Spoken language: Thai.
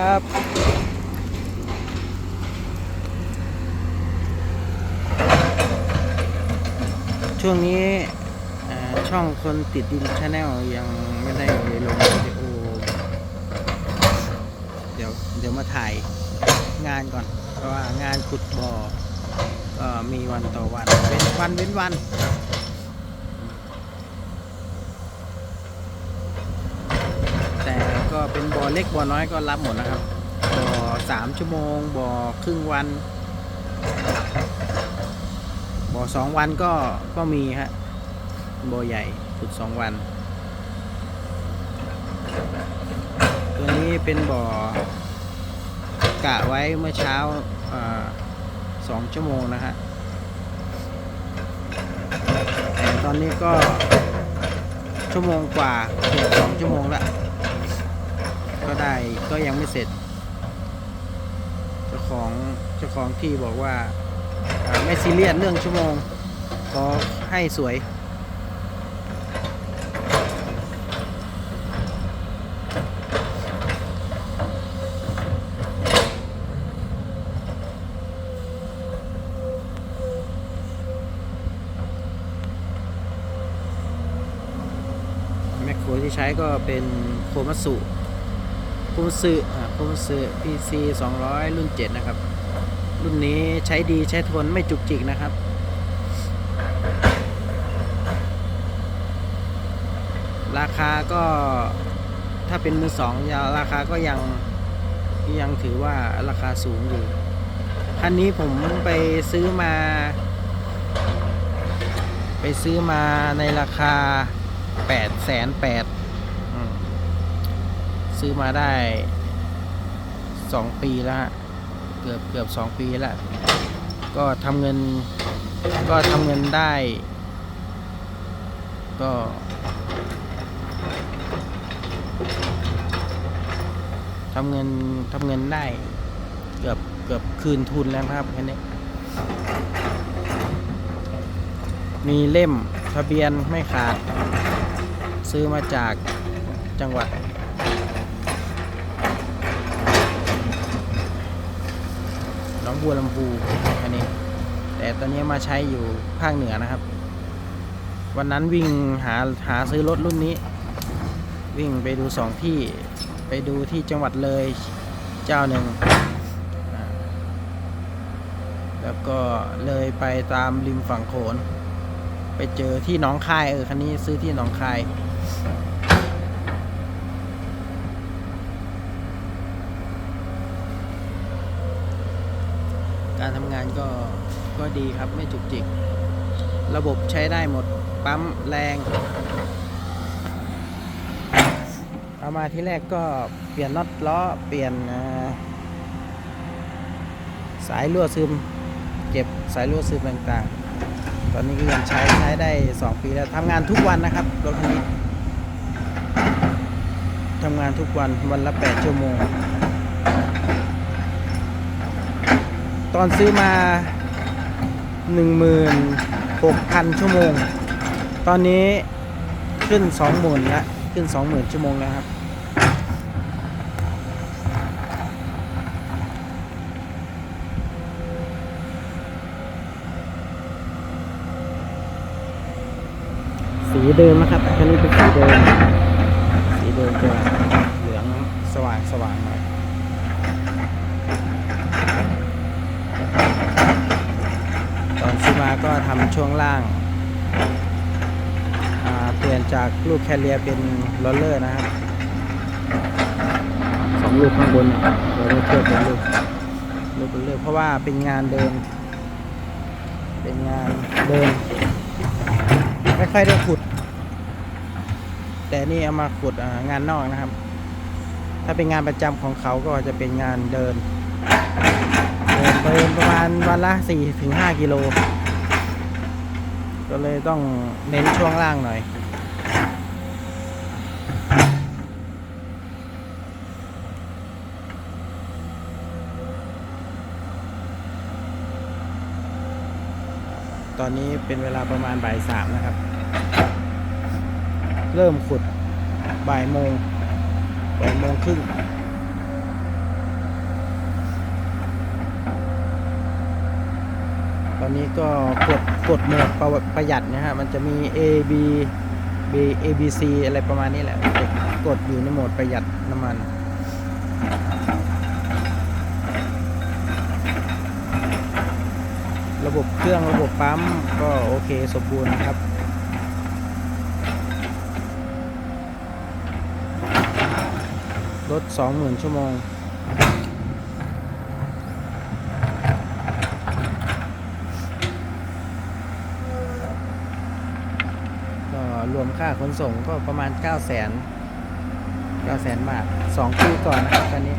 ครับ ช่วงนี้ช่องคนติดดินชาแนลยังไม่ได้ลงวิดีโอ เดี๋ยวเดี๋ยวมาถ่ายงานก่อน เพราะว่างานขุดบ่อก็มีวันต่อวัน เว้นวันเว้นวัน แต่ก็ เป็นบ่อเล็กบ่อน้อยก็รับหมดนะครับบ่อสามชั่วโมงบ่อครึ่งวันบ่อสองวันก็ก็มีฮะบ่อใหญ่ขุดสองวัน ตัวนี้เป็นบ่อกะไว้เมื่อเช้าอสองชั่วโมงนะฮะแต่ตอนนี้ก็ชั่วโมงกว่าเกือบสองชั่วโมงละ ก็ได้ก็ยังไม่เสร็จ เจ้าของเจ้าของที่บอกว่าไม่ซีเรียสเรื่องชั่วโมงขอให้สวยแมคโครที่ใช้ก็เป็นโคมัตสุ คมัตสึอ่าโคมัตสึ PC 200รุ่น7นะครับ รุ่นนี้ใช้ดีใช้ทนไม่จุกจิกนะครับราคาก็ถ้าเป็นมือสองยาราคาก็ยังยังถือว่าราคาสูงอยู่คันนี้ผมไปซื้อมา ไปซื้อมาในราคาแปดแสนแปด ซื้อมาได้สองปีแล้วฮะเกือบเกือบสองปีแล้ว ก็ทำเงินก็ทำเงินได้ ก็ทำเงินทำเงินได้เกือบเกือบคืนทุนแล้วครับแคันนี้มีเล่มทะเบียนไม่ขาด ซื้อมาจากจังหวัด ห นองบัวลำพูอันนี้ แต่ตอนนี้มาใช้อยู่ภาคเหนือนะครับ วันนั้นวิ่งหาหาซื้อรถรุ่นนี้ วิ่งไปดูสองที่ไปดูที่จังหวัดเลยเจ้าหนึ่งแล้วก็เลยไปตามริมฝั่งโขน ไปเจอที่หนองคายเออคันนี้ซื้อที่หนองคาย การทำงานก็ก็ดีครับไม่จุกจิก ระบบใช้ได้หมดปั๊มแรง เอามาที่แรกก็เปลี่ยนน็อตล้อเปลี่ยนสายรั่วซึม เก็บสายรั่วซึมต่างๆ ตอนนี้ก็ยังใช้ใช้ได้ 2 ปีแล้วทำงานทุกวันนะครับรถคันนี้ทำงานทุกวันวันละ 8 ชั่วโมง อนซื้อมา 16,000 ชั่วโมง ตอนนี้ขึ้น 20,000แล้วขึ้น 20,000 ชั่วโมงแล้วครับ สีเดิมนะครับคันนี้เป็นสีเดิม สีเดิมจะเหลืองสว่างสว่างหน่อย ตอนซื้อมาก็ทำช่วงล่างาเปลี่ยนจากลูกแคเรียเป็นโรลเลอร์นะครับสองลูกข้างบนเราเทียบเป็นลูกลูกโรลเลอร์เพราะว่าเป็นงานเดิม เป็นงานเดิมไม่ค่อยได้ขุด แต่นี่เอามาขุดงานนอกนะครับ ถ้าเป็นงานประจำของเขาก็จะเป็นงานเดินเดินเดิน ประมาณวันละ4ถึง5กิโล ก็เลยต้องเน้นช่วงล่างหน่อยตอนนี้เป็นเวลาประมาณบ่ายสามนะครับ เริ่มขุดบ่ายโมงบ่ายโมงครึ่ง ตอนนี้ก็กดกดโหมดประประหยัดนะฮะมันจะมี A B B A B C อะไรประมาณนี้แหละกดอยู่ในโหมดประหยัดน้ำมันระบบเครื่องระบบปั๊มก็โอเคสมบูรณ์นะครับ รถ 20,000 ชั่วโมง ก็ รวมค่าขนส่งก็ประมาณ 9 0 0 0 0 0 9 0 0 0 0บาท 2 คู่ก่อนนะครับตอนนี้